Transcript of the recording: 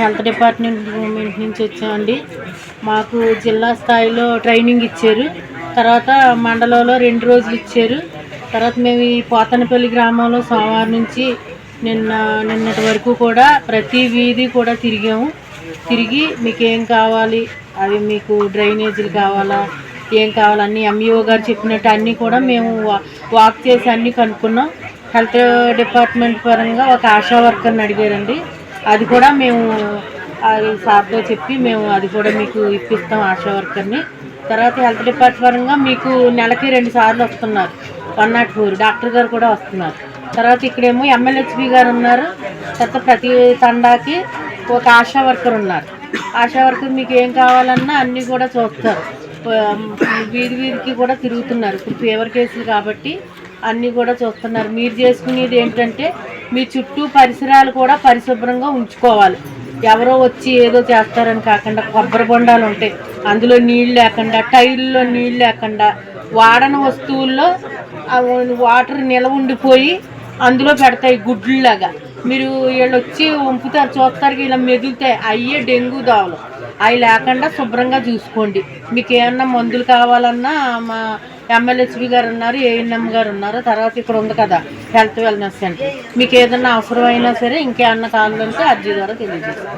Health department నుంచి వచ్చామండి. మాకు జిల్లా స్థాయిలో ట్రైనింగ్ ఇచ్చారు. తర్వాత మండలంలో రెండు రోజులు ఇచ్చారు. తర్వాత మేము ఈ పోతనపల్లి గ్రామంలో సోమవారం నుంచి నిన్న నిన్నటి వరకు కూడా ప్రతి వీధి కూడా తిరిగాము. తిరిగి మీకు ఏం కావాలి? అవి మీకు డ్రైనేజీలు కావాలా? ఏం కావాలి? అన్నీ ఎంఈఓ గారు చెప్పినట్టు అన్నీ కూడా మేము వా- వాక్ చేసి అన్నీ కనుక్కున్నాం. హెల్త్ డిపార్ట్మెంట్ పరంగా ఒక ఆశా వర్కర్ని అడిగారండి. అది కూడా మేము అది సార్తో చెప్పి మేము అది కూడా మీకు ఇప్పిస్తాం ఆశా వర్కర్ని. తర్వాత హెల్త్ డిపార్ట్మెంట్ పరంగా మీకు నెలకి రెండు సార్లు వస్తున్నారు. One not four. డాక్టర్ గారు కూడా వస్తున్నారు. తర్వాత ఇక్కడేమో ఎమ్మెల్యేహెచ్పి గారు ఉన్నారు. తర్వాత ప్రతి తండాకి ఒక ఆశా వర్కర్ ఉన్నారు. ఆశా వర్కర్ మీకు ఏం కావాలన్నా అన్నీ కూడా చూస్తారు. వీధి వీధికి కూడా తిరుగుతున్నారు. ఇప్పుడు ఫీవర్ కేసులు కాబట్టి అన్నీ కూడా చూస్తున్నారు. మీరు చేసుకునేది ఏంటంటే మీ చుట్టూ పరిసరాలు కూడా పరిశుభ్రంగా ఉంచుకోవాలి. ఎవరో వచ్చి ఏదో చేస్తారని కాకుండా కొబ్బరి బొండాలు ఉంటాయి. అందులో నీళ్ళు లేకుండా టైర్లో నీళ్ళు లేకుండా వాడని వస్తువుల్లో వాటర్ నిలవ ఉండిపోయి అందులో పెడతాయి గుడ్లులాగా. మీరు వీళ్ళు వచ్చి వంపుతారు చూస్తారు ఇలా మెదులుతాయి. అయ్యే డెంగ్యూ దావలు. అవి లేకుండా శుభ్రంగా చూసుకోండి. మీకు ఏమన్నా మందులు కావాలన్నా మా ఎమ్మెల్యేస్పీ గారు ఉన్నారు ఏఎన్ఎం గారు ఉన్నారు. తర్వాత ఇక్కడ ఉంది కదా హెల్త్ వెల్నెస్ సెంటర్. మీకు ఏదన్నా అవసరమైనా సరే ఇంకేమన్నా కావాలంటే అర్జీ ద్వారా తెలియజేస్తాం